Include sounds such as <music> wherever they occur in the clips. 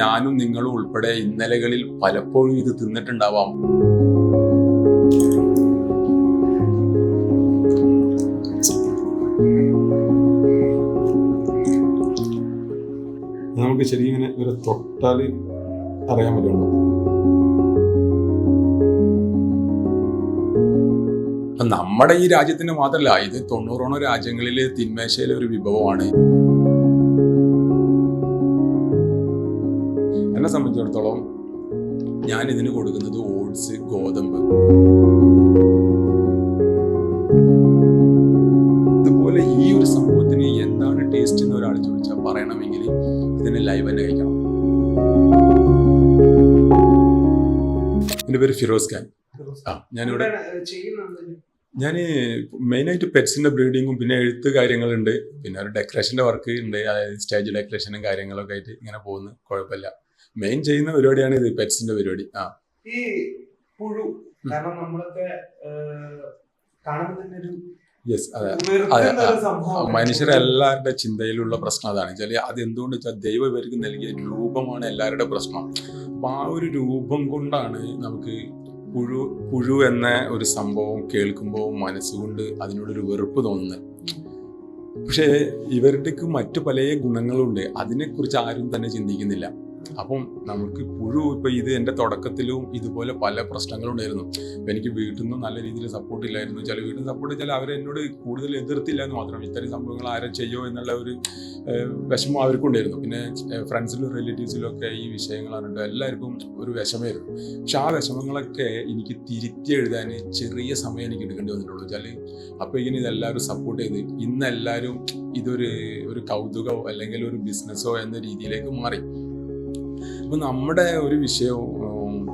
ഞാനും നിങ്ങളും ഉൾപ്പെടെ ഇന്നലകളിൽ പലപ്പോഴും ഇത് തിന്നിട്ടുണ്ടാവാം. നമുക്ക് ശരിക്കും ഇങ്ങനെ ഒരു തൊട്ടാൽ അറിയാൻ പറ്റുള്ളൂ നമ്മുടെ ഈ രാജ്യത്തിന് മാത്രമല്ല ഇത് തൊണ്ണൂറോളം രാജ്യങ്ങളിലെ തിന്മേശയിലെ ഒരു വിഭവമാണ്. ഞാൻ ഇതിന് കൊടുക്കുന്നത് ഓട്സ് ഗോതമ്പ്. അതുപോലെ ഈ ഒരു സംഭവത്തിന് എന്താണ് ടേസ്റ്റ് എന്ന് ഒരാൾ ചോദിച്ചാൽ പറയണമെങ്കിൽ ഇതിന് ലൈവ് തന്നെ കഴിക്കണം. എന്റെ പേര് ഫിറോസ് ഖാൻ. ആ ഞാനിവിടെ ഞാൻ മെയിനായിട്ട് പെറ്റ്സിന്റെ ബ്രീഡിങ്ങും പിന്നെ എഴുത്ത് കാര്യങ്ങളുണ്ട്. പിന്നെ ഒരു ഡെക്കറേഷന്റെ വർക്ക് ഉണ്ട്. അതായത് സ്റ്റേജ് ഡെക്കറേഷനും കാര്യങ്ങളൊക്കെ ആയിട്ട് ഇങ്ങനെ പോകുന്നു. കുഴപ്പമില്ല. മെയിൻ ചെയ്യുന്ന പരിപാടിയാണ് ഇത് പെറ്റ്സിന്റെ പരിപാടി. ആ. ഈ പുഴു കാരണം നമ്മളൊക്കെ കാണുമ്പോൾ തന്നെ ഒരു യെസ് അതെ. മനുഷ്യരെല്ലാവരുടെ ചിന്തയിലുള്ള പ്രശ്നം അതാണ്. വെച്ചാൽ അത് എന്തുകൊണ്ട് വെച്ചാൽ ദൈവം ഇവർക്ക് നൽകിയ രൂപമാണ് എല്ലാവരുടെ പ്രശ്നം. അപ്പൊ ആ ഒരു രൂപം കൊണ്ടാണ് നമുക്ക് പുഴു പുഴു എന്ന ഒരു സംഭവം കേൾക്കുമ്പോൾ മനസ്സുകൊണ്ട് അതിനോടൊരു വെറുപ്പ് തോന്നുന്നത് പക്ഷേ ഇവരുടെക്ക് മറ്റു പല ഗുണങ്ങളുണ്ട്. അതിനെക്കുറിച്ച് ആരും തന്നെ ചിന്തിക്കുന്നില്ല. അപ്പം നമുക്ക് ഇപ്പോഴും ഇപ്പൊ ഇത് എന്റെ തുടക്കത്തിലും ഇതുപോലെ പല പ്രശ്നങ്ങളും ഉണ്ടായിരുന്നു അപ്പൊ എനിക്ക് വീട്ടിൽ നിന്നും നല്ല രീതിയിൽ സപ്പോർട്ട് ഇല്ലായിരുന്നു. ചില വീട്ടിൽ സപ്പോർട്ട് ചില അവർ എന്നോട് കൂടുതൽ എതിർത്തില്ല എന്ന് മാത്രം. ഇത്തരം സംഭവങ്ങൾ ആരും ചെയ്യോ എന്നുള്ള ഒരു വിഷമം അവർക്കുണ്ടായിരുന്നു. പിന്നെ ഫ്രണ്ട്സിലും റിലേറ്റീവ്സിലും ഒക്കെ ഈ വിഷയങ്ങൾ പറഞ്ഞിട്ട് എല്ലാവർക്കും ഒരു വിഷമമായിരുന്നു. പക്ഷെ ആ വിഷമങ്ങളൊക്കെ എനിക്ക് തിരുത്തി എഴുതാൻ ചെറിയ സമയം എനിക്ക് എടുക്കേണ്ടി വന്നിട്ടുള്ളൂ. വെച്ചാൽ ഇങ്ങനെ ഇതെല്ലാവരും സപ്പോർട്ട് ചെയ്ത് ഇന്ന് എല്ലാവരും ഇതൊരു ഒരു കൗതുകമോ അല്ലെങ്കിൽ ഒരു ബിസിനസ്സോ എന്ന രീതിയിലേക്ക് മാറി. അപ്പൊ നമ്മുടെ ഒരു വിഷയവും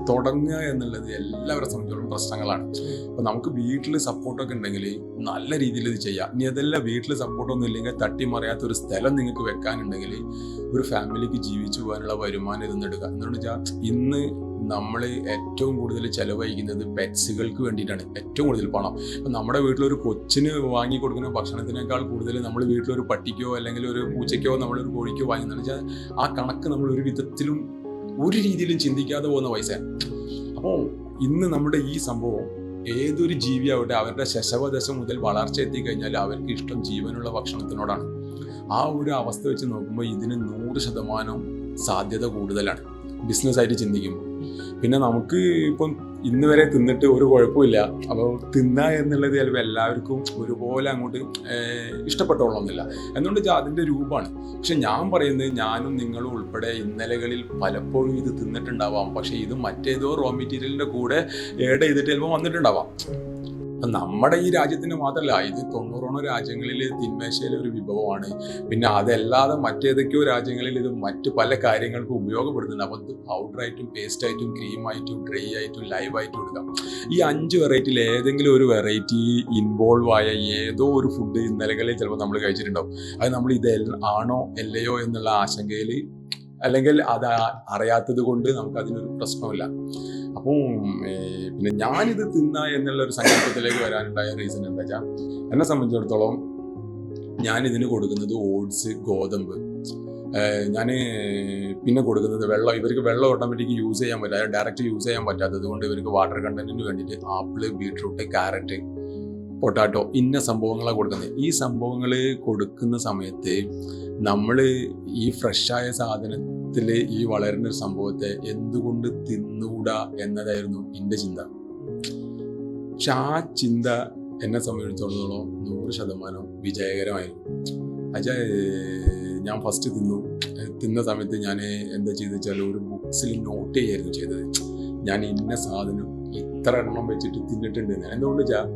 തുടങ്ങുക എന്നുള്ളത് എല്ലാവരെ സംബന്ധിച്ചോളം പ്രശ്നങ്ങളാണ്. അപ്പൊ നമുക്ക് വീട്ടിൽ സപ്പോർട്ടൊക്കെ ഉണ്ടെങ്കിൽ നല്ല രീതിയിൽ ഇത് ചെയ്യാം. ഇനി അതെല്ലാം വീട്ടിൽ സപ്പോർട്ടൊന്നും ഇല്ലെങ്കിൽ തട്ടിമറിയാത്ത ഒരു സ്ഥലം നിങ്ങൾക്ക് വെക്കാനുണ്ടെങ്കിൽ ഒരു ഫാമിലിക്ക് ജീവിച്ചു പോകാനുള്ള വരുമാനം ഇതൊന്നും എടുക്കുക. എന്താണെന്ന് വെച്ചാൽ ഇന്ന് നമ്മൾ ഏറ്റവും കൂടുതൽ ചെലവഴിക്കുന്നത് പെറ്റ്സുകൾക്ക് വേണ്ടിയിട്ടാണ്. ഏറ്റവും കൂടുതൽ പണം. ഇപ്പം നമ്മുടെ വീട്ടിലൊരു കൊച്ചിന് വാങ്ങി കൊടുക്കുന്ന ഭക്ഷണത്തിനേക്കാൾ കൂടുതൽ നമ്മൾ വീട്ടിലൊരു പട്ടിക്കോ അല്ലെങ്കിൽ ഒരു പൂച്ചയ്ക്കോ നമ്മളൊരു കോഴിക്കോ വാങ്ങുന്നതെന്ന് വെച്ചാൽ ആ കണക്ക് നമ്മൾ ഒരു വിധത്തിലും ഒരു രീതിയിലും ചിന്തിക്കാതെ പോകുന്ന പൈസ. അപ്പോൾ ഇന്ന് നമ്മുടെ ഈ സംഭവം ഏതൊരു ജീവിയാവട്ടെ അവരുടെ ശശവദശ മുതൽ വളർച്ച എത്തിക്കഴിഞ്ഞാൽ അവർക്ക് ഇഷ്ടം ജീവനുള്ള ഭക്ഷണത്തിനോടാണ്. ആ ഒരു അവസ്ഥ വെച്ച് നോക്കുമ്പോൾ ഇതിന് നൂറ് ശതമാനം സാധ്യത കൂടുതലാണ്. ബിസിനസ് ആയിട്ട് ചിന്തിക്കുമ്പോൾ പിന്നെ നമുക്ക് ഇപ്പം ഇന്ന് വരെ തിന്നിട്ട് ഒരു കുഴപ്പമില്ല. അപ്പോൾ തിന്ന എന്നുള്ളത് ചിലപ്പോൾ എല്ലാവർക്കും ഒരുപോലെ അങ്ങോട്ട് ഇഷ്ടപ്പെട്ടോളണമെന്നില്ല. എന്തുകൊണ്ട് വെച്ചാൽ അതിന്റെ രൂപമാണ്? പക്ഷെ ഞാൻ പറയുന്നത് ഞാനും നിങ്ങളും ഉൾപ്പെടെ ഇന്നലകളിൽ പലപ്പോഴും ഇത് തിന്നിട്ടുണ്ടാവാം. പക്ഷേ ഇത് മറ്റേതോ റോ മെറ്റീരിയലിന്റെ കൂടെ ഏഡ് ചെയ്തിട്ട് ചിലപ്പോൾ വന്നിട്ടുണ്ടാവാം. നമ്മുടെ ഈ രാജ്യത്തിന് മാത്രമല്ല ഇത് തൊണ്ണൂറോളം രാജ്യങ്ങളിൽ തിന്മേശയിലെ ഒരു വിഭവമാണ്. പിന്നെ അതല്ലാതെ മറ്റേതൊക്കെയോ രാജ്യങ്ങളിൽ ഇത് മറ്റു പല കാര്യങ്ങൾക്കും ഉപയോഗപ്പെടുന്നുണ്ട് അപ്പോൾ ഇത് പൗഡറായിട്ടും പേസ്റ്റായിട്ടും ക്രീമായിട്ടും ഡ്രൈ ആയിട്ടും ലൈവ് ആയിട്ടും എടുക്കാം. ഈ അഞ്ച് വെറൈറ്റിയിൽ ഏതെങ്കിലും ഒരു വെറൈറ്റി ഇൻവോൾവ് ആയ ഏതോ ഒരു ഫുഡ് ഇന്നലകളിൽ ചിലപ്പോൾ നമ്മൾ കഴിച്ചിട്ടുണ്ടാവും. അത് നമ്മൾ ഇത് ആണോ അല്ലയോ എന്നുള്ള ആശങ്കയിൽ അല്ലെങ്കിൽ അത് അറിയാത്തത് കൊണ്ട് നമുക്ക് അതിനൊരു പ്രശ്നമില്ല അപ്പം ഏർ, പിന്നെ ഞാനിത് തിന്ന എന്നുള്ള ഒരു സങ്കല്പത്തിലേക്ക് വരാനുണ്ടായ റീസൺ എന്താ വെച്ചാൽ എന്നെ സംബന്ധിച്ചിടത്തോളം ഞാൻ ഇതിന് കൊടുക്കുന്നത് ഓട്സ് ഗോതമ്പ്. ഞാൻ പിന്നെ കൊടുക്കുന്നത് വെള്ളം. ഇവർക്ക് വെള്ളം ഓട്ടോമാറ്റിക് യൂസ് ചെയ്യാൻ പറ്റാതെ ഡയറക്റ്റ് യൂസ് ചെയ്യാൻ പറ്റാത്തത് കൊണ്ട് ഇവർക്ക് വാട്ടർ കണ്ടന്റിന് വേണ്ടിയിട്ട് ആപ്പിൾ ബീട്രൂട്ട് ക്യാരറ്റ് പൊട്ടാറ്റോ ഇന്ന സംഭവങ്ങളാണ് കൊടുക്കുന്നത്. ഈ സംഭവങ്ങൾ കൊടുക്കുന്ന സമയത്ത് നമ്മൾ ഈ ഫ്രഷായ സാധനത്തിൽ ഈ വളരുന്ന ഒരു സംഭവത്തെ എന്തുകൊണ്ട് തിന്നുകൂടാ എന്നതായിരുന്നു എന്റെ ചിന്ത. പക്ഷെ ആ ചിന്ത എന്നെ സംബന്ധിച്ചിടത്തോളം നൂറ് ശതമാനം വിജയകരമായിരുന്നു. അച്ഛാ ഞാൻ ഫസ്റ്റ് തിന്നു. തിന്ന സമയത്ത് ഞാൻ എന്താ ചെയ്തെന്ന് വെച്ചാൽ ഒരു ബുക്സിൽ നോട്ട് ചെയ്യായിരുന്നു ചെയ്തത്. ഞാൻ ഇന്ന സാധനം ഇത്ര എണ്ണം വെച്ചിട്ട് തിന്നിട്ടുണ്ട്. എന്തുകൊണ്ട് വെച്ചാൽ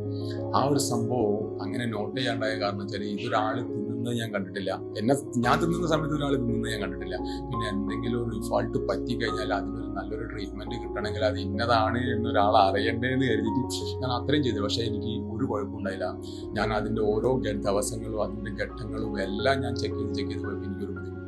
ആ ഒരു സംഭവം അങ്ങനെ നോട്ട് ചെയ്യാണ്ടായ കാരണം വെച്ചാൽ ഇതൊരാൾ തിന്നുന്നത് ഞാൻ കണ്ടിട്ടില്ല. എന്നെ ഞാൻ തിന്നുന്ന സമയത്ത് ഒരാൾ തിന്നുന്നത് ഞാൻ കണ്ടിട്ടില്ല. പിന്നെ എന്തെങ്കിലും ഒരു ഫാൾട്ട് പറ്റിക്കഴിഞ്ഞാൽ അതിനൊരു നല്ലൊരു ട്രീറ്റ്മെന്റ് കിട്ടണമെങ്കിൽ അത് ഇന്നതാണ് എന്നൊരാൾ അറിയണ്ടേന്ന് കരുതിയിട്ട് ഞാൻ അത്രയും ചെയ്തു പക്ഷേ എനിക്ക് ഒരു കുഴപ്പമുണ്ടായില്ല ഞാൻ അതിന്റെ ഓരോ ദിവസങ്ങളും അതിന്റെ ഘട്ടങ്ങളും എല്ലാം ഞാൻ ചെക്ക് ചെയ്ത് ചെക്ക് ചെയ്ത് പോയപ്പോൾ എനിക്കൊരു ബുദ്ധിമുട്ട്.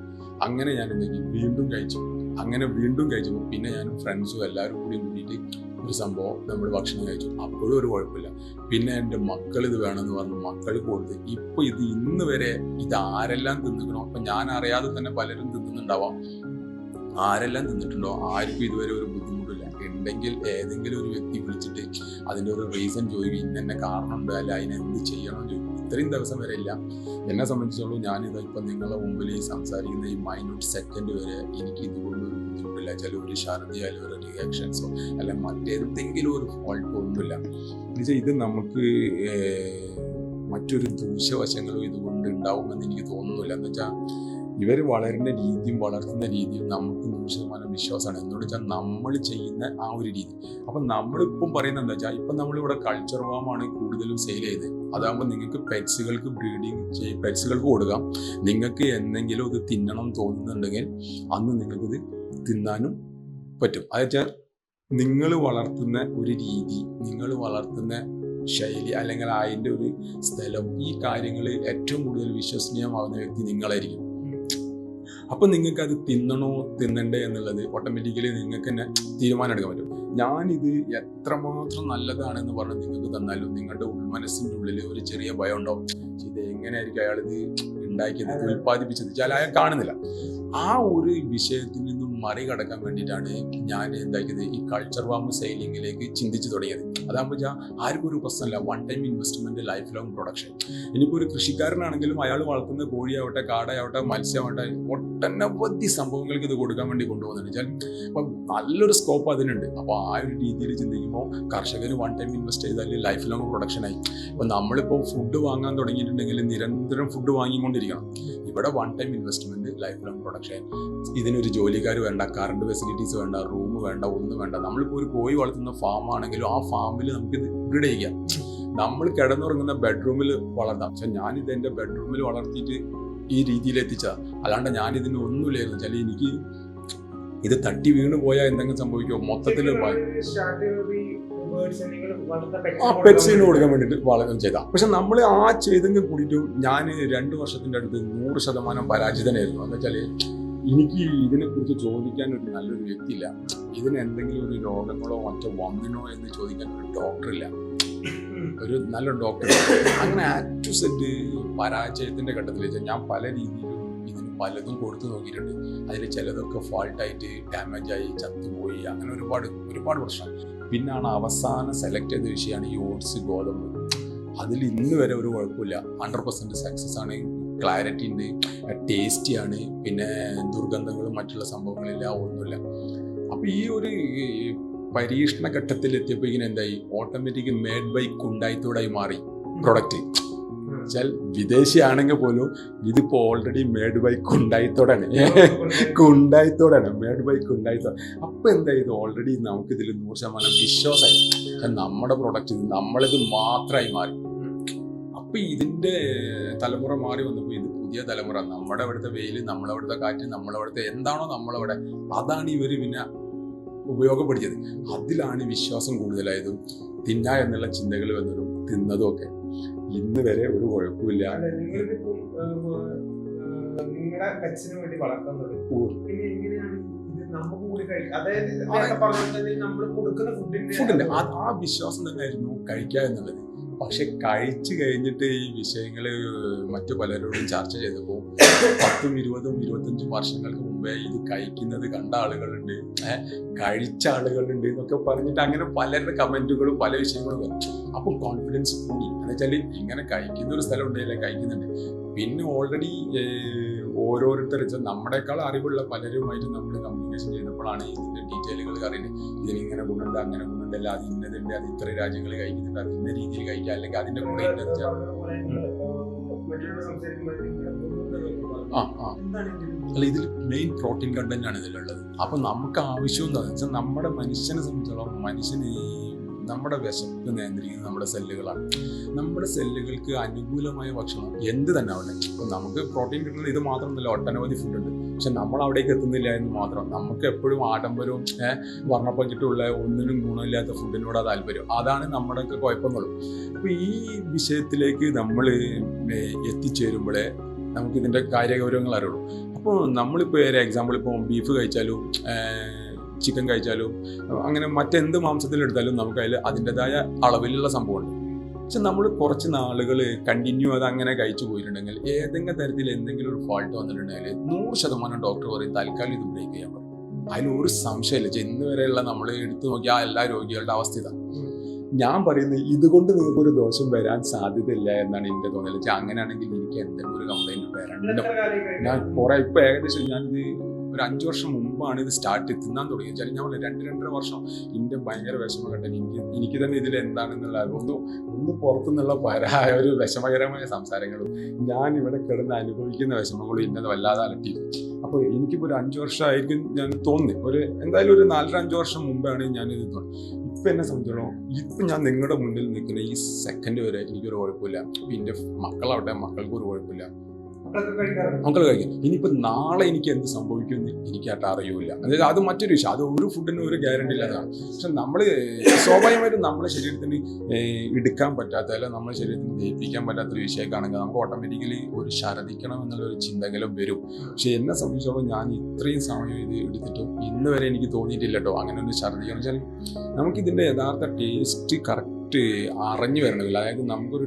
അങ്ങനെ ഞാൻ എന്തെങ്കിലും വീണ്ടും കഴിച്ചു. അങ്ങനെ വീണ്ടും കഴിച്ചപ്പോൾ പിന്നെ ഞാനും ഫ്രണ്ട്സും എല്ലാവരും കൂടി കൂടിയിട്ട് ഒരു സംഭവം നമ്മൾ ഭക്ഷണം കഴിച്ചു. അപ്പോഴും ഒരു കുഴപ്പമില്ല. പിന്നെ എന്റെ മക്കൾ ഇത് വേണമെന്ന് പറഞ്ഞു. മക്കൾ കൊടുത്ത് ഇപ്പൊ ഇത് ഇന്ന് വരെ ഇത് ആരെല്ലാം തിന്നിക്കണോ? അപ്പൊ ഞാൻ അറിയാതെ തന്നെ പലരും തിന്നുന്നുണ്ടാവാം. ആരെല്ലാം തിന്നിട്ടുണ്ടോ? ആർക്കും ഇതുവരെ ഒരു ബുദ്ധിമുട്ടില്ല. ഉണ്ടെങ്കിൽ ഏതെങ്കിലും ഒരു വ്യക്തി വിളിച്ചിട്ട് അതിന്റെ ഒരു റീസൺ ചോദിക്കും. ഇന്നെ കാരണമുണ്ട് അല്ല? അതിനെ എന്ത് ചെയ്യണം ചോദിക്കും. ഇത്രയും ദിവസം വരെ ഇല്ല. എന്നെ സംബന്ധിച്ചോളൂ ഞാനിത് ഇപ്പം നിങ്ങളുടെ മുമ്പിൽ ഈ സംസാരിക്കുന്ന ഈ മൈനൂട്ട് സെക്കൻഡ് വരെ എനിക്ക് ഇതുകൊണ്ട് ഒരു ചില ഒരു ഛർദിയാലും ഒരു റിയാക്ഷൻസോ അല്ല മറ്റെന്തെങ്കിലും ഒരു ഫോൾട്ടോ ഒന്നുമില്ല. എന്നുവെച്ചാൽ ഇത് നമുക്ക് മറ്റൊരു ദൂഷ്യവശങ്ങളും ഇതുകൊണ്ട് ഉണ്ടാവുമെന്ന് എനിക്ക് തോന്നുന്നില്ല. എന്ന് വെച്ചാൽ ഇവർ വളരുന്ന രീതിയും വളർത്തുന്ന രീതിയും നമുക്ക് നൂറ് ശതമാനം വിശ്വാസമാണ് എന്തുകൊണ്ട് വെച്ചാൽ നമ്മൾ ചെയ്യുന്ന ആ ഒരു രീതി. അപ്പം നമ്മളിപ്പം പറയുന്നത് എന്താ വെച്ചാൽ ഇപ്പം നമ്മളിവിടെ കൾച്ചർ വാമാണ് കൂടുതലും സെയിൽ ചെയ്ത് അതാകുമ്പോൾ നിങ്ങൾക്ക് പെറ്റ്സുകൾക്ക് ബ്രീഡിങ് ചെയ്യും പെറ്റ്സുകൾക്ക് കൊടുക്കാം. നിങ്ങൾക്ക് എന്തെങ്കിലും ഇത് തിന്നണം തോന്നുന്നുണ്ടെങ്കിൽ അന്ന് നിങ്ങൾക്കിത് തിന്നാനും പറ്റും. അതെച്ചാൽ നിങ്ങൾ വളർത്തുന്ന ഒരു രീതി നിങ്ങൾ വളർത്തുന്ന ശൈലി അല്ലെങ്കിൽ അതിന്റെ ഒരു സ്ഥലം ഈ കാര്യങ്ങൾ ഏറ്റവും കൂടുതൽ വിശ്വസനീയമാവുന്ന വ്യക്തി നിങ്ങളായിരിക്കും. അപ്പം നിങ്ങൾക്ക് അത് തിന്നണോ തിന്നണ്ടേ എന്നുള്ളത് ഓട്ടോമാറ്റിക്കലി നിങ്ങൾക്ക് തന്നെ തീരുമാനം എടുക്കാൻ പറ്റും. ഞാനിത് എത്രമാത്രം നല്ലതാണെന്ന് പറഞ്ഞ് നിങ്ങൾക്ക് തന്നാലും നിങ്ങളുടെ ഉൾമനസ്സിന്റെ ഉള്ളിൽ ഒരു ചെറിയ ഭയം ഉണ്ടാവും ഇത് എങ്ങനെയായിരിക്കും അയാൾ ഉണ്ടാക്കിയത് ഉൽപ്പാദിപ്പിച്ചത്? ചില അയാൾ കാണുന്നില്ല. ആ ഒരു വിഷയത്തിൽ നിന്നും മറികടക്കാൻ വേണ്ടിയിട്ടാണ് ഞാൻ എന്താക്കിയത് ഈ കൾച്ചർ വാം സെയിലിങ്ങിലേക്ക് ചിന്തിച്ചു തുടങ്ങിയത്. അതാകുമ്പോൾ ആർക്കും ഒരു പ്രശ്നമല്ല. One time investment lifelong production ഇനിയിപ്പോൾ ഒരു കൃഷിക്കാരനാണെങ്കിലും അയാൾ വളർത്തുന്ന കോഴിയാവട്ടെ കാടയാവട്ടെ മത്സ്യമാവട്ടെ ഒട്ടനവധി സംഭവങ്ങൾക്ക് ഇത് കൊടുക്കാൻ വേണ്ടി കൊണ്ടുപോകുന്നുണ്ട്. വെച്ചാൽ അപ്പം നല്ലൊരു സ്കോപ്പ് അതിനുണ്ട്. അപ്പോൾ ആ ഒരു രീതിയിൽ ചിന്തിക്കുമ്പോൾ കർഷകർ വൺ ടൈം ഇൻവെസ്റ്റ് ചെയ്താൽ ലൈഫ് ലോങ് പ്രൊഡക്ഷനായി ഇപ്പോൾ നമ്മളിപ്പോൾ ഫുഡ് വാങ്ങാൻ തുടങ്ങിയിട്ടുണ്ടെങ്കിൽ നിരന്തരം ഫുഡ് വാങ്ങിക്കൊണ്ടിരിക്കണം. ഇവിടെ one time investment lifelong production ഇതിനൊരു ജോലിക്കാർ വേണ്ട കറണ്ട് ഫെസിലിറ്റീസ് വേണ്ട റൂം വേണ്ട ഒന്നും വേണ്ട. നമ്മളിപ്പോൾ ഒരു കോഴി വളർത്തുന്ന ഫാം ആണെങ്കിലും ആ ഫാമിൽ നമുക്ക് ഇത് ബ്രീഡ് ചെയ്യാം. നമ്മൾ കിടന്നുറങ്ങുന്ന ബെഡ്റൂമിൽ വളർത്താം. പക്ഷെ ഞാനിത് എന്റെ ബെഡ്റൂമിൽ വളർത്തിയിട്ട് ഈ രീതിയിൽ എത്തിച്ചതാ അല്ലാണ്ട് ഞാനിതിന് ഒന്നുമില്ലായിരുന്നു. വെച്ചാൽ എനിക്ക് ഇത് തട്ടി വീണ് പോയാൽ എന്തെങ്കിലും സംഭവിക്കുമോ മൊത്തത്തിൽ ആ പെറ്റ്സിന് കൊടുക്കാൻ വേണ്ടിട്ട് വളരെ ചെയ്താ. പക്ഷെ നമ്മൾ ആ ചെയ്തെങ്കിൽ കൂടിയിട്ട് ഞാൻ രണ്ട് വർഷത്തിന്റെ അടുത്ത് നൂറ് ശതമാനം പരാജിതനായിരുന്നു. എന്ന് വെച്ചാൽ എനിക്ക് ഇതിനെക്കുറിച്ച് ചോദിക്കാൻ ഒരു നല്ലൊരു വ്യക്തിയില്ല. ഇതിന് എന്തെങ്കിലും ഒരു രോഗങ്ങളോ മറ്റോ വന്നിനോ എന്ന് ചോദിക്കാൻ ഒരു ഡോക്ടർ ഇല്ല. ഒരു നല്ല ഡോക്ടർ അങ്ങനെ ആക്ടു സെറ്റ് പരാജയത്തിന്റെ ഘട്ടത്തിൽ വെച്ചാൽ ഞാൻ പല രീതിയിലും ഇതിന് പലതും കൊടുത്തു നോക്കിയിട്ടുണ്ട്. അതിൽ ചിലതൊക്കെ ഫാൾട്ടായിട്ട് ഡാമേജ് ആയി ചത്തുപോയി അങ്ങനെ ഒരുപാട് ഒരുപാട് പ്രശ്നം. പിന്നാണ് അവസാന സെലക്ട് ചെയ്ത വിഷയമാണ് ഈ ഓട്സ് ഗോതമ്പ്. അതിൽ ഇന്ന് വരെ ഒരു കുഴപ്പമില്ല. ഹൺഡ്രഡ് പെർസെന്റ് സക്സസ് ആണ്. ക്ലാരിറ്റി ഉണ്ട്. ടേസ്റ്റി ആണ്. പിന്നെ ദുർഗന്ധങ്ങളും മറ്റുള്ള സംഭവങ്ങളില്ല ഒന്നുമില്ല. അപ്പോൾ ഈ ഒരു പരീക്ഷണ ഘട്ടത്തിൽ എത്തിയപ്പോൾ ഇങ്ങനെ എന്തായി? ഓട്ടോമാറ്റിക് മേഡ് ബൈ കുണ്ടായിത്തോടായി മാറി. പ്രൊഡക്റ്റ് വെച്ചാൽ വിദേശിയാണെങ്കിൽ പോലും ഇതിപ്പോൾ ഓൾറെഡി മേഡ് ബൈ കുണ്ടായിത്തോടാണ്. കുണ്ടായിത്തോടാണ്. Made by Kundayithode. അപ്പൊ എന്താ ഇത് ഓൾറെഡി നമുക്ക് ഇതിൽ നൂറ് ശതമാനം വിശ്വാസമായി നമ്മുടെ പ്രൊഡക്റ്റ് ഇത് നമ്മളിത് മാത്രമായി മാറി. അപ്പൊ ഇതിന്റെ തലമുറ മാറി വന്നപ്പോൾ ഇത് പുതിയ തലമുറ. നമ്മുടെ അവിടുത്തെ വെയിൽ നമ്മളവിടുത്തെ കാറ്റ് നമ്മളവിടുത്തെ എന്താണോ നമ്മളവിടെ അതാണ് ഇവർ പിന്നെ ഉപയോഗപ്പെടുത്തിയത്. അതിലാണ് വിശ്വാസം കൂടുതലായതും തിന്ന എന്നുള്ള ചിന്തകൾ വന്നതും തിന്നതും ഒക്കെ. ഇന്ന് വരെ ഒരു കുഴപ്പമില്ല. നിങ്ങളുടെ പെറ്റ്സിന് വേണ്ടി പിന്നെ എങ്ങനെയാണ് ഫുഡിന്റെ ആ വിശ്വാസം തന്നെയായിരുന്നു കഴിക്കുക എന്നുള്ളത്. പക്ഷെ കഴിച്ചു കഴിഞ്ഞിട്ട് ഈ വിഷയങ്ങൾ മറ്റു പലരോടും ചർച്ച ചെയ്തപ്പോൾ പത്തും ഇരുപതും ഇരുപത്തഞ്ചും വർഷങ്ങൾക്ക് മുമ്പേ ഇത് കഴിക്കുന്നത് കണ്ട ആളുകളുണ്ട്. കഴിച്ച ആളുകളുണ്ട് എന്നൊക്കെ പറഞ്ഞിട്ട് അങ്ങനെ പലരുടെ കമന്റുകളും പല വിഷയങ്ങളും വരും. അപ്പോൾ കോൺഫിഡൻസ് കൂടി. എന്നുവെച്ചാൽ ഇങ്ങനെ കഴിക്കുന്ന ഒരു സ്ഥലം ഉണ്ടെങ്കിലേ കഴിക്കുന്നുണ്ട്. പിന്നെ ഓൾറെഡി ഓരോരുത്തർ വെച്ചാൽ നമ്മുടെക്കാൾ അറിവുള്ള പലരുമായിട്ട് നമ്മൾ കമ്മ്യൂണിക്കേഷൻ ചെയ്തപ്പോഴാണ് ഇതിന്റെ ഡീറ്റെയിലുകൾ അറിയുന്നത്. ഇതിനിങ്ങനെ ഗുണമുണ്ട് അങ്ങനെ ഗുണമുണ്ട് അല്ല? അത് ഇന്നതുണ്ട് അത് ഇത്ര രാജ്യങ്ങൾ കഴിക്കുന്നുണ്ട് അത് ഇന്ന രീതിയിൽ കഴിക്കുക അല്ലെങ്കിൽ അതിന്റെ കൂടെ ഇന്ന. ആ ആ. അല്ല ഇതിൽ മെയിൻ പ്രോട്ടീൻ കണ്ടന്റ് ആണ് ഇതിലുള്ളത്. അപ്പൊ നമുക്ക് ആവശ്യം എന്താണെന്ന് വെച്ചാൽ നമ്മുടെ മനുഷ്യനെ സംബന്ധിച്ചോളം മനുഷ്യന് ഈ നമ്മുടെ വിശപ്പ് നിയന്ത്രിക്കുന്നത് നമ്മുടെ സെല്ലുകളാണ്. നമ്മുടെ സെല്ലുകൾക്ക് അനുകൂലമായ ഭക്ഷണം എന്ത് തന്നെ ആവട്ടെ. ഇപ്പൊ നമുക്ക് പ്രോട്ടീൻ കിട്ടുന്നത് ഇത് മാത്രമല്ല ഒട്ടനവധി ഫുഡ് ഉണ്ട്. പക്ഷെ നമ്മൾ അവിടേക്ക് എത്തുന്നില്ല എന്ന് മാത്രം. നമുക്ക് എപ്പോഴും ആഡംബരവും ഏഹ് വർണപ്പങ്കിട്ടുള്ള ഒന്നിനും ഗുണമില്ലാത്ത ഫുഡിനോടാ താല്പര്യം. അതാണ് നമ്മുടെയൊക്കെ കുഴപ്പങ്ങളും. അപ്പൊ ഈ വിഷയത്തിലേക്ക് നമ്മൾ എത്തിച്ചേരുമ്പോഴേ നമുക്ക് ഇതിന്റെ കാര്യഗൗരവങ്ങൾ അറിയുള്ളൂ. അപ്പോൾ നമ്മളിപ്പോൾ ഒരു എക്സാമ്പിൾ ഇപ്പോൾ ബീഫ് കഴിച്ചാലും ചിക്കൻ കഴിച്ചാലും അങ്ങനെ മറ്റെന്ത് മാംസത്തിലെടുത്താലും നമുക്ക് അതിൽ അതിന്റെതായ അളവിലുള്ള സംഭവമുണ്ട്. പക്ഷെ നമ്മൾ കുറച്ച് നാളുകൾ കണ്ടിന്യൂ അത് അങ്ങനെ കഴിച്ചു പോയിട്ടുണ്ടെങ്കിൽ ഏതെങ്കിലും തരത്തിൽ എന്തെങ്കിലും ഒരു ഫോൾട്ട് വന്നിട്ടുണ്ടെങ്കിൽ നൂറ് ശതമാനം ഡോക്ടർ പറയും തൽക്കാലം ഇത് ബ്രേക്ക് ചെയ്യാൻ പറയും. അതിലൊരു സംശയമില്ല. ചെ, ഇന്ന് വരെയുള്ള നമ്മൾ എടുത്തു നോക്കിയ ആ എല്ലാ രോഗികളുടെ അവസ്ഥ ഇതാണ് ഞാൻ പറയുന്നത് ഇതുകൊണ്ട് നിങ്ങൾക്ക് ഒരു ദോഷം വരാൻ സാധ്യതയില്ല എന്നാണ് എന്റെ തോന്നൽ അങ്ങനെയാണെങ്കിൽ എനിക്ക് എന്തെങ്കിലും ഒരു കംപ്ലൈന്റ് വരണ്ട ഞാൻ കുറെ ഇപ്പം ഏകദേശം ഞാനിത് ഒരു അഞ്ച് വർഷം മുമ്പാണ് ഇത് സ്റ്റാർട്ട് തിന്നാൻ തുടങ്ങിയത്. വെച്ചാൽ ഞാൻ രണ്ട് രണ്ടര വർഷം ഇന്ത്യ ഭയങ്കര വിഷമം എനിക്ക് എനിക്ക് തന്നെ ഇതിൽ എന്താണെന്നുള്ള ഒന്നും ഒന്ന് പുറത്തുനിന്നുള്ള പരായ ഒരു വിഷമകരമായ സംസാരങ്ങളും ഞാൻ ഇവിടെ കിടന്ന് അനുഭവിക്കുന്ന വിഷമങ്ങളും ഇന്നത് വല്ലാതെ അലട്ടിയിരുന്നു അപ്പോൾ എനിക്കിപ്പോൾ ഒരു അഞ്ചു വർഷമായിരിക്കും ഞാൻ തോന്നി ഒരു എന്തായാലും ഒരു നാലര അഞ്ചു വർഷം മുമ്പാണ് ഞാൻ ഇത് തോന്നി ഇപ്പം എന്നെ സംബന്ധിച്ചോളം ഇപ്പം ഞാൻ നിങ്ങളുടെ മുന്നിൽ നിൽക്കുന്ന ഈ സെക്കൻഡ് വരെ എനിക്കൊരു കുഴപ്പമില്ല. ഇപ്പം എന്റെ മക്കളാവട്ടെ മക്കൾക്കൊരു കുഴപ്പമില്ല. മക്കൾ കഴിക്കും. ഇനിയിപ്പോ നാളെ എനിക്ക് എന്ത് സംഭവിക്കുമെന്ന് എനിക്കായിട്ട് അറിയൂല അതായത് അത് മറ്റൊരു വിഷയം. അത് ഒരു ഫുഡിനും ഒരു ഗ്യാരണ്ടി ഇല്ലാതാണ് പക്ഷെ നമ്മൾ സ്വാഭാവികമായിട്ടും നമ്മുടെ ശരീരത്തിന് എടുക്കാൻ പറ്റാത്ത അല്ലെങ്കിൽ നമ്മുടെ ശരീരത്തിന് ദഹിപ്പിക്കാൻ പറ്റാത്ത ഒരു വിഷയമൊക്കെയാണെങ്കിൽ നമുക്ക് ഓട്ടോമാറ്റിക്കലി ഒരു ശരദിക്കണം എന്നുള്ള ഒരു ചിന്തകളും വരും. പക്ഷെ എന്നെ സംബന്ധിച്ചോളം ഞാൻ ഇത്രയും സമയം ഇത് എടുത്തിട്ടും ഇന്ന് വരെ എനിക്ക് തോന്നിയിട്ടില്ല കേട്ടോ. അങ്ങനെ ഒന്ന് ശരദിക്കണം വെച്ചാൽ നമുക്കിതിന്റെ യഥാർത്ഥ ടേസ്റ്റ് കറക്റ്റ് അറിഞ്ഞു വരണമെങ്കിൽ അതായത് നമുക്കൊരു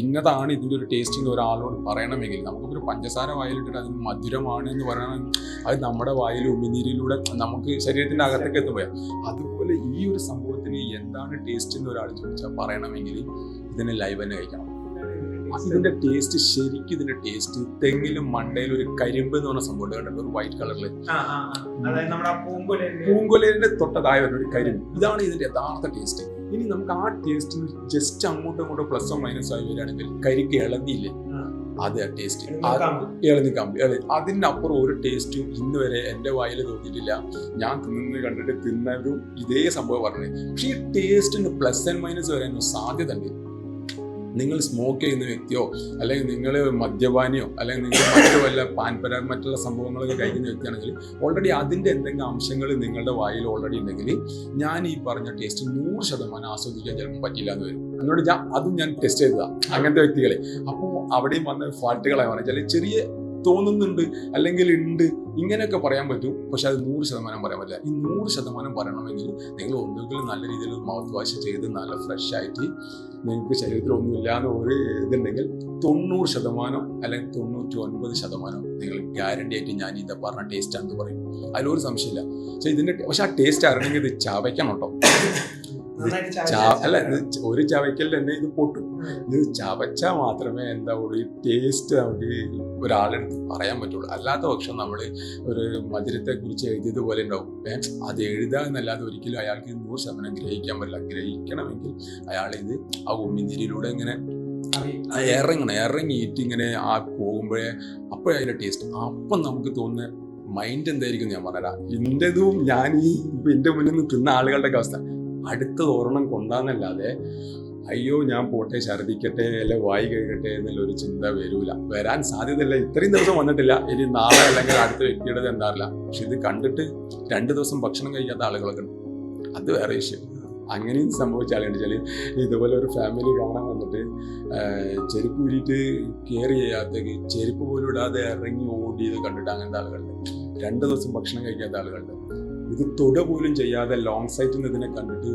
ഇന്നതാണ് ഇതിന്റെ ഒരു ടേസ്റ്റിംഗ് ഒരാളോട് പറയണമെങ്കിൽ നമുക്കൊരു പഞ്ചസാര വായിലിട്ടിട്ട് അതിന് മധുരമാണ് എന്ന് പറയണമെങ്കിൽ അത് നമ്മുടെ വായിൽ ഉമിനീരിലൂടെ നമുക്ക് ശരീരത്തിന്റെ അകത്തേക്ക് എത്തുമ്പോൾ അതുപോലെ ഈ ഒരു സംഭവത്തിന് എന്താണ് ടേസ്റ്റ് എന്ന് ഒരാൾ ചോദിച്ചാൽ പറയണമെങ്കിൽ ഇതിനെ ലൈവ് തന്നെ കഴിക്കണം. ഇതിന്റെ ടേസ്റ്റ് ശരിക്കും ഇതിന്റെ ടേസ്റ്റ് തെങ്ങിലും മണ്ടയിലും ഒരു കരിമ്പ് എന്ന് പറഞ്ഞ സംഭവം കണ്ടിട്ടുണ്ട് ഒരു വൈറ്റ് കളറിൽ പൂങ്കൊലേന്റെ തൊട്ടതായ ഒരു കരിമ്പ്. ഇതാണ് ഇതിന്റെ യഥാർത്ഥ ടേസ്റ്റ് ഇനി നമുക്ക് ആ ടേസ്റ്റിന് ജസ്റ്റ് അങ്ങോട്ടും ഇങ്ങോട്ടും പ്ലസ് മൈനസ് ആയി വരികയാണെങ്കിൽ കരിക്ക് ഇളന്നില്ലേ അതെ ആ ടേസ്റ്റ് ഇളന്നിക്കാമ്പ്. ഇളനി കമ്പി. അതെ. അതിനപ്പുറം ഒരു ടേസ്റ്റും ഇന്ന് വരെ എന്റെ വായിൽ തോന്നിയിട്ടില്ല. ഞാൻ തിന്നു കണ്ടിട്ട് തിന്നവരും ഇതേ സംഭവം പറഞ്ഞത് പക്ഷെ ഈ ടേസ്റ്റിന് പ്ലസ് ആൻഡ് മൈനസ് വരാനോ സാധ്യത ഉണ്ട് നിങ്ങൾ സ്മോക്ക് ചെയ്യുന്ന വ്യക്തിയോ അല്ലെങ്കിൽ നിങ്ങൾ മദ്യപാനിയോ അല്ലെങ്കിൽ നിങ്ങൾ <coughs> മറ്റു വല്ല പാൻപര മറ്റുള്ള സംഭവങ്ങളൊക്കെ കഴിക്കുന്ന വ്യക്തിയാണെങ്കിൽ ഓൾറെഡി അതിന്റെ എന്തെങ്കിലും അംശങ്ങൾ നിങ്ങളുടെ വായിൽ ഓൾറെഡി ഉണ്ടെങ്കിൽ ഞാൻ ഈ പറഞ്ഞ ടേസ്റ്റ് നൂറ് ശതമാനം ആസ്വദിക്കാൻ ചിലപ്പോൾ പറ്റില്ല എന്ന് വരും. എന്നോട് ഞാൻ അതും ഞാൻ ടെസ്റ്റ് ചെയ്തതാണ് അങ്ങനത്തെ വ്യക്തികളെ. അപ്പോൾ അവിടെയും വന്ന ഫാൾട്ടുകളായി പറഞ്ഞാൽ ചെറിയ തോന്നുന്നുണ്ട് അല്ലെങ്കിൽ ഉണ്ട്. ഇങ്ങനെയൊക്കെ പറയാൻ പറ്റും. പക്ഷെ അത് നൂറ് ശതമാനം പറയാൻ പറ്റില്ല. ഈ നൂറ് ശതമാനം പറയണമെങ്കിൽ നിങ്ങൾ ഒന്നുകിൽ നല്ല രീതിയിൽ മൗത്ത് വാഷ് ചെയ്ത് നല്ല ഫ്രഷ് ആയിട്ട് നിങ്ങൾക്ക് ശരീരത്തിൽ ഒന്നുമില്ലാതെ ഒരു ഇതുണ്ടെങ്കിൽ തൊണ്ണൂറ് ശതമാനം അല്ലെങ്കിൽ തൊണ്ണൂറ്റി ഒൻപത് ശതമാനം നിങ്ങൾ ഗ്യാരണ്ടി ആയിട്ട് ഞാൻ ഇത് പറഞ്ഞ ടേസ്റ്റ് ആണെന്ന് പറയും. അതിലൊരു സംശയമില്ല. പക്ഷെ ഇതിന്റെ പക്ഷെ ആ ടേസ്റ്റ് അറിയണമെങ്കിൽ ഇത് ചവയ്ക്കണം കേട്ടോ. അല്ല ഇത് ഒരു ചവയ്ക്കൽ തന്നെ ഇത് പൊട്ടും. ഇത് ചവച്ചാൽ മാത്രമേ എന്താ പറയുക ഈ ടേസ്റ്റ് നമുക്ക് ഒരാളെടുത്ത് പറയാൻ പറ്റുള്ളൂ. അല്ലാത്ത പക്ഷം നമ്മൾ ഒരു മധുരത്തെ കുറിച്ച് എഴുതിയതുപോലെ ഉണ്ടാവും. ഏ, അത് എഴുതുക എന്നല്ലാതെ ഒരിക്കലും അയാൾക്ക് നൂറ് ശതമാനം ഗ്രഹിക്കാൻ പറ്റില്ല. ഗ്രഹിക്കണമെങ്കിൽ അയാൾ ഇത് ആ ഉമിനീരിലൂടെ ഇങ്ങനെ ഇറങ്ങണം. ഇറങ്ങിയിട്ട് ഇങ്ങനെ ആ പോകുമ്പോഴേ അപ്പോഴേ അതിന്റെ ടേസ്റ്റ് അപ്പം നമുക്ക് തോന്നുന്ന മൈൻഡ് എന്തായിരിക്കും ഞാൻ പറഞ്ഞുതരാം. എന്റെതും ഞാൻ ഈ ഇപ്പം എന്റെ മുന്നിൽ നിന്ന് തിന്ന ആളുകളുടെ അവസ്ഥ. അടുത്ത ഓർണം കൊണ്ടാന്നല്ലാതെ അയ്യോ ഞാൻ പോട്ടെ ഛർദിക്കട്ടെ അല്ലെ വായി കഴുകട്ടെ എന്നുള്ള ഒരു ചിന്ത വരൂല. വരാൻ സാധ്യതയില്ല. ഇത്രയും ദിവസം വന്നിട്ടില്ല. ഇനി നാളെ അല്ലെങ്കിൽ അടുത്ത വ്യക്തിയുടെ എന്താറില്ല. പക്ഷെ ഇത് കണ്ടിട്ട് രണ്ട് ദിവസം ഭക്ഷണം കഴിക്കാത്ത ആളുകളൊക്കെ ഉണ്ട്. അത് വേറെ വിഷയം അങ്ങനെയും സംഭവിച്ച ആളുണ്ട് ഇതുപോലെ ഒരു ഫാമിലി കാണാൻ വന്നിട്ട് ചെരുപ്പ് ഊരിയിട്ട് കെയർ ചെയ്യാത്ത ചെരുപ്പ് പോലും ഇടാതെ ഇറങ്ങി ഓടിയത് കണ്ടിട്ട് അങ്ങനത്തെ ആളുകളുണ്ട്. രണ്ട് ദിവസം ഭക്ഷണം കഴിക്കാത്ത ആളുകളുണ്ട്. ഇത് തൊട പോലും ചെയ്യാതെ ലോങ് സൈറ്റിൽ നിന്ന് ഇതിനെ കണ്ടിട്ട്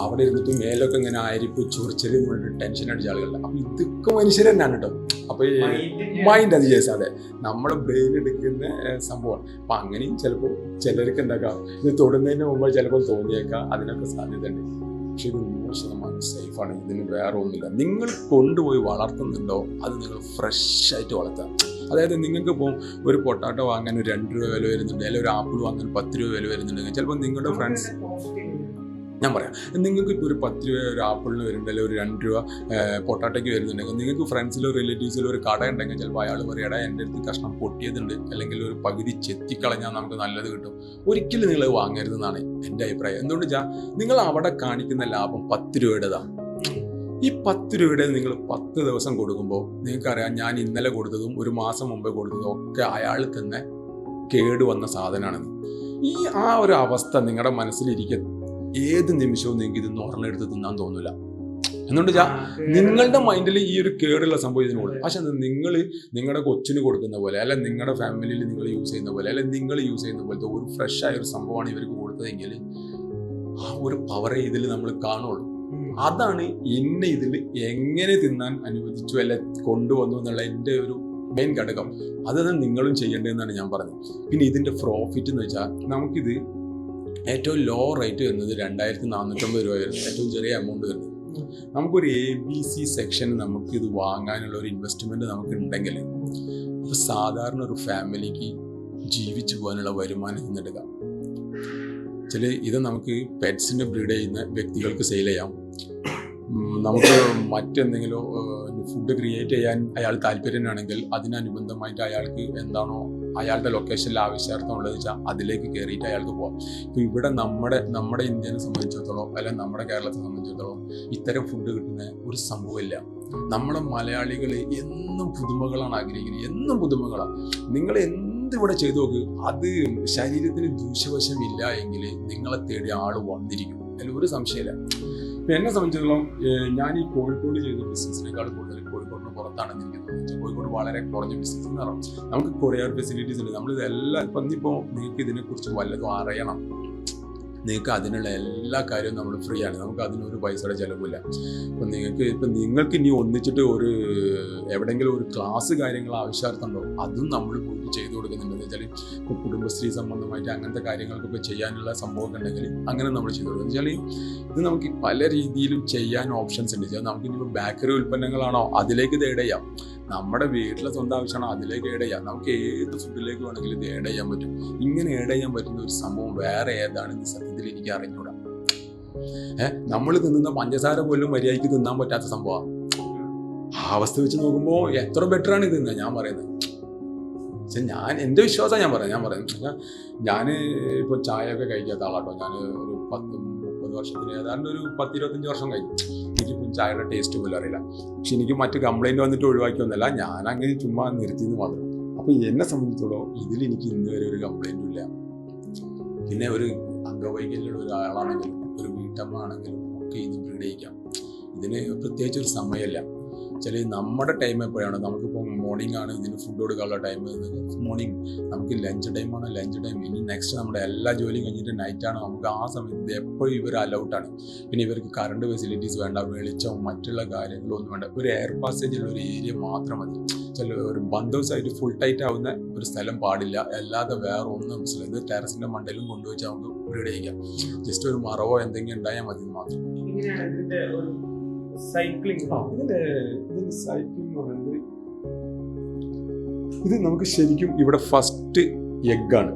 അവിടെ ഇരുന്നിട്ട് മേലൊക്കെ ഇങ്ങനെ ആയിരിക്കും പറഞ്ഞിട്ട് ടെൻഷൻ അടിച്ച ആളുകളുണ്ട്. അപ്പൊ ഇതൊക്കെ മനുഷ്യർ തന്നെയാണ് കേട്ടോ അപ്പൊ മൈൻഡ് അത് ചെയ്യ അതെ. നമ്മുടെ ബ്രെയിൻ എടുക്കുന്ന സംഭവമാണ്. അപ്പൊ അങ്ങനെയും ചിലപ്പോൾ ചിലർക്ക് എന്താക്കാം? ഇത് തൊടുന്നതിന് മുമ്പ് ചിലപ്പോൾ തോന്നിയേക്കാം. അതിനൊക്കെ സാധ്യതയുണ്ട്. പക്ഷെ ഇത് നൂറ് ശതമാനം സേഫാണ് ഇതിന് വേറെ ഒന്നുമില്ല. നിങ്ങൾ കൊണ്ടുപോയി വളർത്തുന്നുണ്ടോ അത് നിങ്ങൾ ഫ്രഷ് ആയിട്ട് വളർത്താം അതായത് നിങ്ങൾക്ക് ഇപ്പോൾ ഒരു പൊട്ടാറ്റോ വാങ്ങാൻ ഒരു രണ്ട് രൂപ വില വരുന്നുണ്ട് അല്ലെങ്കിൽ ഒരു ആപ്പിൾ വാങ്ങാൻ പത്ത് രൂപ വില വരുന്നുണ്ടെങ്കിൽ ചിലപ്പോൾ നിങ്ങളുടെ ഫ്രണ്ട്സ് ഞാൻ പറയാം. നിങ്ങൾക്ക് ഇപ്പോൾ ഒരു പത്ത് രൂപ ഒരു ആപ്പിളിന് വരുന്നുണ്ട് അല്ലെങ്കിൽ ഒരു രണ്ട് രൂപ പൊട്ടാട്ടയ്ക്ക് വരുന്നുണ്ടെങ്കിൽ നിങ്ങൾക്ക് ഫ്രണ്ട്സിലോ റിലേറ്റീവ്സിലോ ഒരു കട ഉണ്ടെങ്കിൽ ചിലപ്പോൾ അയാൾ പറയും എടാ എന്റെ അടുത്ത് കഷ്ണം പൊട്ടിയതുണ്ട്. അല്ലെങ്കിൽ ഒരു പകുതി ചെത്തിക്കളഞ്ഞാൽ നമുക്ക് നല്ലത് കിട്ടും. ഒരിക്കലും നിങ്ങൾ വാങ്ങരുതെന്നാണ് എന്റെ അഭിപ്രായം. എന്തുകൊണ്ട് വെച്ചാൽ നിങ്ങൾ അവിടെ കാണിക്കുന്ന ലാഭം പത്ത് രൂപയുടേതാണ്. ഈ പത്ത് രൂപയുടെ നിങ്ങൾ പത്ത് ദിവസം കൊടുക്കുമ്പോൾ നിങ്ങൾക്കറിയാം ഞാൻ ഇന്നലെ കൊടുത്തതും ഒരു മാസം മുമ്പേ കൊടുത്തതും ഒക്കെ അയാൾ തന്നെ കേടുവന്ന സാധനമാണെന്ന് ഈ ആ ഒരു അവസ്ഥ നിങ്ങളുടെ മനസ്സിലിരിക്കെ ഏത് നിമിഷവും നിങ്ങൾക്ക് ഇത് നോർന്നെടുത്ത് തിന്നാൻ തോന്നില്ല എന്നുകൊണ്ട് നിങ്ങളുടെ മൈൻഡിൽ ഈ ഒരു കേടുള്ള സംഭവം ഇതിനുള്ളൂ പക്ഷെ നിങ്ങൾ നിങ്ങളുടെ കൊച്ചിന് കൊടുക്കുന്ന പോലെ അല്ലെ നിങ്ങളുടെ ഫാമിലിയിൽ നിങ്ങൾ യൂസ് ചെയ്യുന്ന പോലെ അല്ല നിങ്ങൾ യൂസ് ചെയ്യുന്ന പോലത്തെ ഒരു ഫ്രഷ് ആയ ഒരു സംഭവമാണ് ഇവർക്ക് കൊടുത്തതെങ്കിൽ ആ ഒരു പവറെ ഇതിൽ നമ്മൾ കാണുള്ളൂ. അതാണ് എന്നെ ഇതിൽ എങ്ങനെ തിന്നാൻ അനുവദിച്ചു അല്ലെ കൊണ്ടുവന്നു എന്നുള്ള എന്റെ ഒരു മെയിൻ ഘടകം. അതാണ് നിങ്ങളും ചെയ്യേണ്ടതെന്നാണ് ഞാൻ പറഞ്ഞത്. പിന്നെ ഇതിന്റെ പ്രോഫിറ്റ് എന്ന് വെച്ചാൽ നമുക്കിത് ഏറ്റവും ലോ റേറ്റ് വരുന്നത് രണ്ടായിരത്തി നാനൂറ്റമ്പത് രൂപ വരുന്നത് ഏറ്റവും ചെറിയ എമൗണ്ട് വരുന്നത്. നമുക്കൊരു എ ബി സി സെക്ഷൻ നമുക്ക് ഇത് വാങ്ങാനുള്ള ഒരു ഇൻവെസ്റ്റ്മെന്റ് നമുക്ക് ഉണ്ടെങ്കിൽ ഇപ്പൊ സാധാരണ ഒരു ഫാമിലിക്ക് ജീവിച്ചു പോകാനുള്ള വരുമാനം ഇന്നെടുക്കാം ചില ഇത് നമുക്ക് പെറ്റ്സിനെ ബ്രീഡ് ചെയ്യുന്ന വ്യക്തികൾക്ക് സെയിൽ ചെയ്യാം. നമുക്ക് മറ്റെന്തെങ്കിലും ഫുഡ് ക്രിയേറ്റ് ചെയ്യാൻ അയാൾ താല്പര്യനാണെങ്കിൽ അതിനനുബന്ധമായിട്ട് അയാൾക്ക് എന്താണോ അയാളുടെ ലൊക്കേഷനിൽ ആവശ്യാർത്ഥമുള്ളത് വെച്ചാൽ അതിലേക്ക് കയറിയിട്ട് അയാൾക്ക് പോവാം. ഇപ്പം ഇവിടെ നമ്മുടെ നമ്മുടെ ഇന്ത്യനെ സംബന്ധിച്ചിടത്തോളം അല്ലെങ്കിൽ നമ്മുടെ കേരളത്തെ സംബന്ധിച്ചിടത്തോളം ഇത്തരം ഫുഡ് കിട്ടുന്ന ഒരു സംഭവമില്ല. നമ്മുടെ മലയാളികൾ എന്നും പുതുമകളാണ് ആഗ്രഹിക്കുന്നത്. എന്നും പുതുമകളാണ് നിങ്ങൾ എന്ത് ഇവിടെ ചെയ്തു നോക്ക് അത് ശരീരത്തിന് ദൂഷ്യവശമില്ല എങ്കിൽ നിങ്ങളെ തേടി ആൾ വന്നിരിക്കും. അതിൽ ഒരു സംശയമില്ല. പിന്നെ എന്നെ സംബന്ധിച്ചിടത്തോളം ഞാൻ ഈ കോഴിക്കോട് ചെയ്ത ബിസിനസ്സിനേക്കാൾ കൂടുതൽ കോഴിക്കോടിന് പുറത്താണ് എനിക്ക് കോഴിക്കോട് വളരെ കുറഞ്ഞ ബിസിനസ് പറയാം. നമുക്ക് കൊറിയർ ഫെസിലിറ്റീസ് ഉണ്ട്. നമ്മൾ ഇതെല്ലാം ഇപ്പം ഇന്നിപ്പോൾ നിങ്ങൾക്ക് ഇതിനെക്കുറിച്ച് വല്ലതും അറിയണം. നിങ്ങൾക്ക് അതിനുള്ള എല്ലാ കാര്യവും നമ്മൾ ഫ്രീ ആണ്. നമുക്ക് അതിനൊരു പൈസയുടെ ചിലവില്ല അപ്പം നിങ്ങൾക്ക് ഇപ്പം നിങ്ങൾക്ക് ഇനി ഒന്നിച്ചിട്ട് ഒരു എവിടെയെങ്കിലും ഒരു ക്ലാസ് കാര്യങ്ങൾ ആവശ്യാർത്ഥമുണ്ടോ അതും നമ്മൾ ചെയ്തു കൊടുക്കുന്നുണ്ട്. എന്ന് വെച്ചാൽ ഇപ്പോൾ കുടുംബശ്രീ സംബന്ധമായിട്ട് അങ്ങനത്തെ കാര്യങ്ങൾക്കൊക്കെ ചെയ്യാനുള്ള സംഭവമൊക്കെ ഉണ്ടെങ്കിൽ അങ്ങനെ നമ്മൾ ചെയ്തു കൊടുക്കുക വെച്ചാൽ ഇത് നമുക്ക് പല രീതിയിലും ചെയ്യാൻ ഓപ്ഷൻസ് ഉണ്ട്. നമുക്ക് ഇനിയിപ്പോൾ ബേക്കറി ഉൽപ്പന്നങ്ങളാണോ അതിലേക്ക് add ചെയ്യാം. നമ്മുടെ വീട്ടിലെ സ്വന്തം ആവശ്യമാണോ അതിലേക്ക് ഏഡ് ചെയ്യാം. നമുക്ക് ഏത് ഫുഡിലേക്ക് വേണമെങ്കിലും ഇത് ഏഡ് ചെയ്യാൻ പറ്റും. ഇങ്ങനെ ഏഡ് ചെയ്യാൻ പറ്റുന്ന ഒരു സംഭവം വേറെ ഏതാണെന്ന് സത്യത്തിൽ എനിക്ക് അറിഞ്ഞൂടാ ഏഹ് നമ്മൾ തിന്നുന്ന പഞ്ചസാര പോലും മര്യാദയ്ക്ക് തിന്നാൻ പറ്റാത്ത സംഭവമാണ് ആ അവസ്ഥ വെച്ച് നോക്കുമ്പോൾ എത്ര ബെറ്ററാണ് ഇത് ഞാൻ പറയുന്നത്. പക്ഷെ ഞാൻ എന്റെ വിശ്വാസം ഞാൻ പറയാം ഞാൻ പറയാം ഞാൻ ഇപ്പോൾ ചായ ഒക്കെ കഴിക്കാത്ത ആളാട്ടോ. ഞാൻ ഒരു പത്ത് മുപ്പത് വർഷത്തിന് ഏതാണ്ട് ഒരു പത്ത് ഇരുപത്തഞ്ച് വർഷം കഴിഞ്ഞു. എനിക്കിപ്പം ചായയുടെ ടേസ്റ്റ് പോലും അറിയില്ല. പക്ഷെ എനിക്ക് മറ്റ് കംപ്ലൈന്റ് വന്നിട്ട് ഒഴിവാക്കിയൊന്നുമല്ല ഞാൻ അങ്ങനെ ചുമ്മാ നിർത്തിയെന്ന് മാത്രം. അപ്പോൾ എന്നെ സംബന്ധിച്ചിടത്തോളം ഇതിൽ എനിക്ക് ഇന്ന് വരെ ഒരു കംപ്ലൈന്റും ഇല്ല. പിന്നെ ഒരു അംഗവൈകല്യമുള്ള ഒരാളാണെങ്കിലും ഒരു വീട്ടമ്മ ആണെങ്കിലും ഒക്കെ ഇത് ബ്രീഡ് ഇതിന് പ്രത്യേകിച്ച് ഒരു സമയമല്ല. ചില നമ്മുടെ ടൈം എപ്പോഴാണ് നമുക്കിപ്പോൾ മോർണിംഗ് ആണ് ഇതിന് ഫുഡ് കൊടുക്കാനുള്ള ടൈം മോർണിംഗ് നമുക്ക് ലഞ്ച് ടൈമാണ് ലഞ്ച് ടൈം ഇനി നെക്സ്റ്റ് നമ്മുടെ എല്ലാ ജോലിയും കഴിഞ്ഞിട്ട് നൈറ്റ് ആണ്. നമുക്ക് ആ സമയത്ത് എപ്പോഴും ഇവർ അലൗട്ടാണ് പിന്നെ ഇവർക്ക് കറണ്ട് ഫെസിലിറ്റീസ് വേണ്ട വെളിച്ചം മറ്റുള്ള കാര്യങ്ങളും ഒന്നും വേണ്ട. ഒരു എയർ പാസേജ് ഉള്ള ഒരു ഏരിയ മാത്രം മതി. ചില ഒരു ബന്ധവസായിട്ട് ഫുൾ ടൈറ്റ് ആവുന്ന ഒരു സ്ഥലം പാടില്ല. അല്ലാതെ വേറെ ഒന്നും ചിലത് ഇത് ടെറസിന്റെ മണ്ടയിലും കൊണ്ടുവച്ച് നമുക്ക് ബ്രീഡ് ചെയ്യാം ജസ്റ്റ് ഒരു മറവോ എന്തെങ്കിലും ഉണ്ടായാൽ മതി മാത്രം. സൈക്ലിംഗ് സൈക്ലിംഗ് ഇത് നമുക്ക് ശരിക്കും ഇവിടെ ഫസ്റ്റ് എഗ്ഗാണ്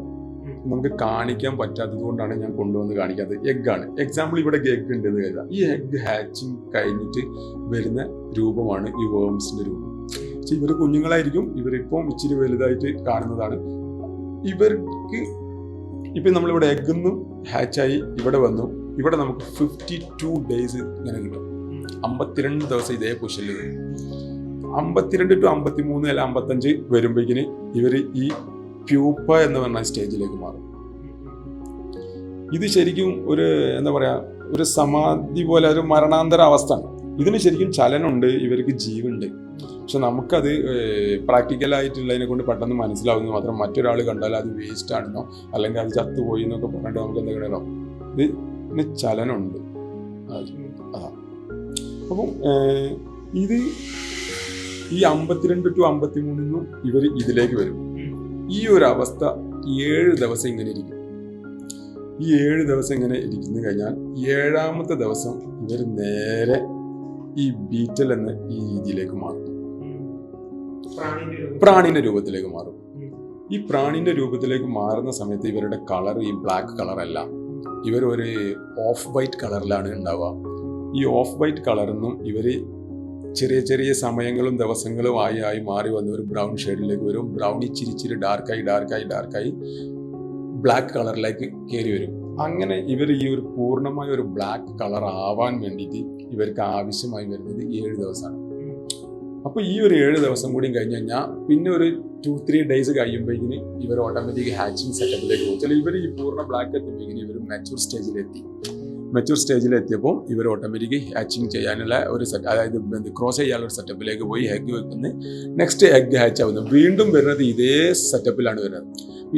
നമുക്ക് കാണിക്കാൻ പറ്റാത്തത് കൊണ്ടാണ് ഞാൻ കൊണ്ടുവന്ന് കാണിക്കാത്തത്. എഗ്ഗാണ് എക്സാമ്പിൾ ഇവിടെ എഗ് ഉണ്ട് എന്ന് കരുതാം. ഈ എഗ് ഹാച്ചിങ് കഴിഞ്ഞിട്ട് വരുന്ന രൂപമാണ് ഈ വേംസിന്റെ രൂപം. പക്ഷെ ഇവർ കുഞ്ഞുങ്ങളായിരിക്കും. ഇവരിപ്പം ഇച്ചിരി വലുതായിട്ട് കാണുന്നതാണ്. ഇവർക്ക് ഇപ്പം നമ്മളിവിടെ എഗ്ഗെന്നും ഹാച്ചായി ഇവിടെ വന്നു. ഇവിടെ നമുക്ക് ഫിഫ്റ്റി ടു ഡേയ്സ് ഇങ്ങനെ കിട്ടും. അമ്പത്തിരണ്ട് ദിവസം ഇതേ പുഷൽ അമ്പത്തിരണ്ട് ടു അമ്പത്തി മൂന്ന് അല്ല അമ്പത്തഞ്ച് വരുമ്പോഴേക്കിന് ഇവർ ഈ പ്യൂപ്പ എന്ന് പറഞ്ഞ സ്റ്റേജിലേക്ക് മാറും. ഇത് ശരിക്കും ഒരു എന്താ പറയാ ഒരു സമാധി പോലെ ഒരു മരണാന്തര അവസ്ഥയാണ് ഇതിന് ശരിക്കും ചലനമുണ്ട് ഇവർക്ക് ജീവുണ്ട്. പക്ഷെ നമുക്കത് പ്രാക്ടിക്കലായിട്ടുള്ളതിനെ കൊണ്ട് പെട്ടെന്ന് മനസ്സിലാവുന്നത് മാത്രം മറ്റൊരാൾ കണ്ടാൽ അത് വേസ്റ്റ് ആണെന്നോ അല്ലെങ്കിൽ അത് ചത്തുപോയി എന്നൊക്കെ പറഞ്ഞിട്ട് നമുക്ക് എന്താ ഇത് ഇതിന് ചലനമുണ്ട്. അതാ അപ്പം ഇത് ഈ അമ്പത്തിരണ്ട് ടു അമ്പത്തി മൂന്നിന്നും ഇവർ ഇതിലേക്ക് വരും. ഈ ഒരു അവസ്ഥ ഏഴ് ദിവസം ഇങ്ങനെ ഇരിക്കും. ഈ ഏഴ് ദിവസം ഇങ്ങനെ ഇരിക്കുന്നു കഴിഞ്ഞാൽ ഏഴാമത്തെ ദിവസം ഇവർ നേരെ ഈ ബീറ്റൽ എന്ന ഈ രീതിയിലേക്ക് മാറും. പ്രാണിന്റെ രൂപത്തിലേക്ക് മാറും. ഈ പ്രാണിന്റെ രൂപത്തിലേക്ക് മാറുന്ന സമയത്ത് ഇവരുടെ കളർ ഈ ബ്ലാക്ക് കളർ അല്ല. ഇവർ ഒരു ഓഫ് വൈറ്റ് കളറിലാണ് ഉണ്ടാവുക. ഈ ഓഫ് വൈറ്റ് കളറിൽ നിന്നും ഇവർ ചെറിയ ചെറിയ സമയങ്ങളും ദിവസങ്ങളും ആയി ആയി മാറി വന്ന്. ഒരു ബ്രൗൺ ഷെയ്ഡിലേക്ക് വരും. ബ്രൗൺ ഇച്ചിരി ഇച്ചിരി ഡാർക്കായി ഡാർക്കായി ഡാർക്കായി ബ്ലാക്ക് കളറിലേക്ക് കയറി വരും. അങ്ങനെ ഇവർ ഈ ഒരു പൂർണമായ ഒരു ബ്ലാക്ക് കളർ ആവാൻ വേണ്ടിയിട്ട് ഇവർക്ക് ആവശ്യമായി വരുന്നത് ഏഴ് ദിവസമാണ്. അപ്പോൾ ഈ ഒരു ഏഴ് ദിവസം കൂടി കഴിഞ്ഞ് കഴിഞ്ഞാൽ പിന്നെ ഒരു ടു ത്രീ ഡേയ്സ് കഴിയുമ്പോഴേക്കിന് ഇവർ ഓട്ടോമാറ്റിക് ഹാച്ചിങ് സെറ്റപ്പിലേക്ക് പോകും. ചില ഇവർ ഈ പൂർണ ബ്ലാക്ക് എത്തുമ്പോഴേക്കിന് ഇവർ മെച്ചൂർ സ്റ്റേജിലെത്തി മെച്ചൂർ സ്റ്റേജിൽ എത്തിയപ്പോൾ ഇവർ ഓട്ടോമാറ്റിക്ക് ഹാച്ചിങ് ചെയ്യാനുള്ള ഒരു സെറ്റ് അതായത് ക്രോസ് ചെയ്യാനുള്ള ഒരു സെറ്റപ്പിലേക്ക് പോയി എഗ് വെക്കുന്നു. നെക്സ്റ്റ് എഗ് ഹാച്ച് ആവുന്നു. വീണ്ടും വരുന്നത് ഇതേ സെറ്റപ്പിലാണ് വരുന്നത്.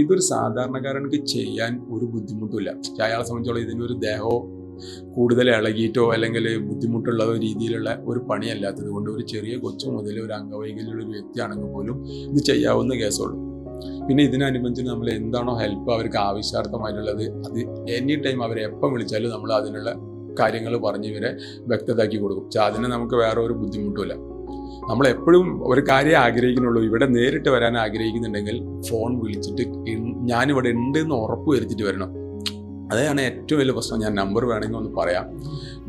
ഇതൊരു സാധാരണക്കാരനക്ക് ചെയ്യാൻ ഒരു ബുദ്ധിമുട്ടില്ല അയാളെ സംബന്ധിച്ചോളം ഇതിനൊരു ദേഹമോ കൂടുതൽ ഇളകിയിട്ടോ അല്ലെങ്കിൽ ബുദ്ധിമുട്ടുള്ള രീതിയിലുള്ള ഒരു പണിയല്ലാത്തത് കൊണ്ട് ഒരു ചെറിയ കൊച്ചു മുതൽ ഒരു അംഗവൈകല്യമുള്ള ഒരു വ്യക്തിയാണെങ്കിൽ പോലും ഇത് ചെയ്യാവുന്ന കേസുള്ളൂ. പിന്നെ ഇതിനനുബന്ധിച്ച് നമ്മൾ എന്താണോ ഹെൽപ്പ് അവർക്ക് ആവശ്യാർത്ഥമായിട്ടുള്ളത് അത് എനി ടൈം അവരെ എപ്പം വിളിച്ചാലും നമ്മൾ അതിനുള്ള കാര്യങ്ങൾ പറഞ്ഞ് ഇവരെ വ്യക്തതാക്കി കൊടുക്കും. പക്ഷെ അതിന് നമുക്ക് വേറെ ഒരു ബുദ്ധിമുട്ടുമില്ല. നമ്മൾ എപ്പോഴും ഒരു കാര്യം ആഗ്രഹിക്കുന്നുള്ളൂ. ഇവിടെ നേരിട്ട് വരാൻ ആഗ്രഹിക്കുന്നുണ്ടെങ്കിൽ ഫോൺ വിളിച്ചിട്ട് ഞാനിവിടെ ഉണ്ട് എന്ന് ഉറപ്പ് വരുത്തിയിട്ട് വരണം. അതാണ് ഏറ്റവും വലിയ പ്രശ്നം. ഞാൻ നമ്പർ വേണമെങ്കിൽ ഒന്ന് പറയാം.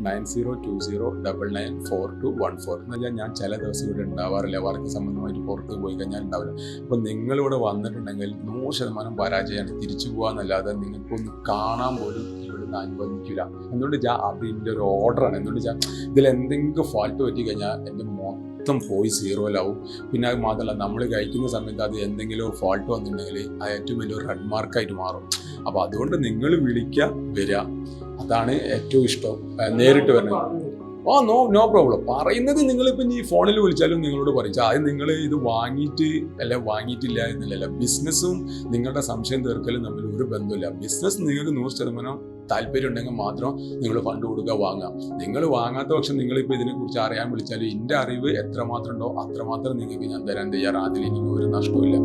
Nine zero two zero double nine four two one four എന്ന് വെച്ചാൽ ഞാൻ ചില ദിവസം ഇവിടെ ഉണ്ടാവാറില്ല. വർക്ക് സംബന്ധമായിട്ട് പുറത്ത് പോയി കഴിഞ്ഞാൽ ഉണ്ടാവില്ല. അപ്പോൾ നിങ്ങളിവിടെ വന്നിട്ടുണ്ടെങ്കിൽ നൂറ് ശതമാനം പരാജയമാണ്. തിരിച്ചു പോകാന്നല്ലാതെ നിങ്ങൾക്കൊന്ന് കാണാൻ പോലും ഇവിടുന്ന് അനുവദിക്കില്ല. എന്തുകൊണ്ട് വെച്ചാൽ അതിന്റെ ഒരു ഓർഡറാണ് എന്തുകൊണ്ട് വെച്ചാൽ ഇതിൽ എന്തെങ്കിലും ഫാൾട്ട് പറ്റി കഴിഞ്ഞാൽ എന്റെ മൊത്തം പോയി സീറോയിലാവും പിന്നെ അത് മാത്രമല്ല നമ്മൾ കഴിക്കുന്ന സമയത്ത് അത് എന്തെങ്കിലും ഫാൾട്ട് വന്നിട്ടുണ്ടെങ്കിൽ അത് ഏറ്റവും വലിയ റെഡ് മാർക്കായിട്ട് മാറും. അപ്പോൾ അതുകൊണ്ട് നിങ്ങൾ വിളിക്ക വരിക അതാണ് ഏറ്റവും ഇഷ്ടം. നേരിട്ട് വരണം. Oh no no problem. പറയുന്നത് നിങ്ങളിപ്പം ഈ ഫോണിൽ വിളിച്ചാലും നിങ്ങളോട് പറയും. ആദ്യം നിങ്ങൾ ഇത് വാങ്ങിയിട്ട് അല്ല വാങ്ങിയിട്ടില്ല എന്നല്ല ബിസിനസ്സും നിങ്ങളുടെ സംശയം തീർക്കലും തമ്മിൽ ഒരു ബന്ധമില്ല. ബിസിനസ് നിങ്ങൾക്ക് നൂറ് ശതമാനം താല്പര്യം ഉണ്ടെങ്കിൽ മാത്രം നിങ്ങൾ ഫണ്ട് കൊടുക്കുക വാങ്ങാം നിങ്ങൾ വാങ്ങാത്ത പക്ഷം നിങ്ങളിപ്പോൾ ഇതിനെക്കുറിച്ച് അറിയാൻ വിളിച്ചാൽ എന്റെ അറിവ് എത്രമാത്രം ഉണ്ടോ അത്രമാത്രം നിങ്ങൾക്ക് ഞാൻ തരാൻ തയ്യാറാണ്. അതിൽ എനിക്ക് ഒരു നഷ്ടമില്ല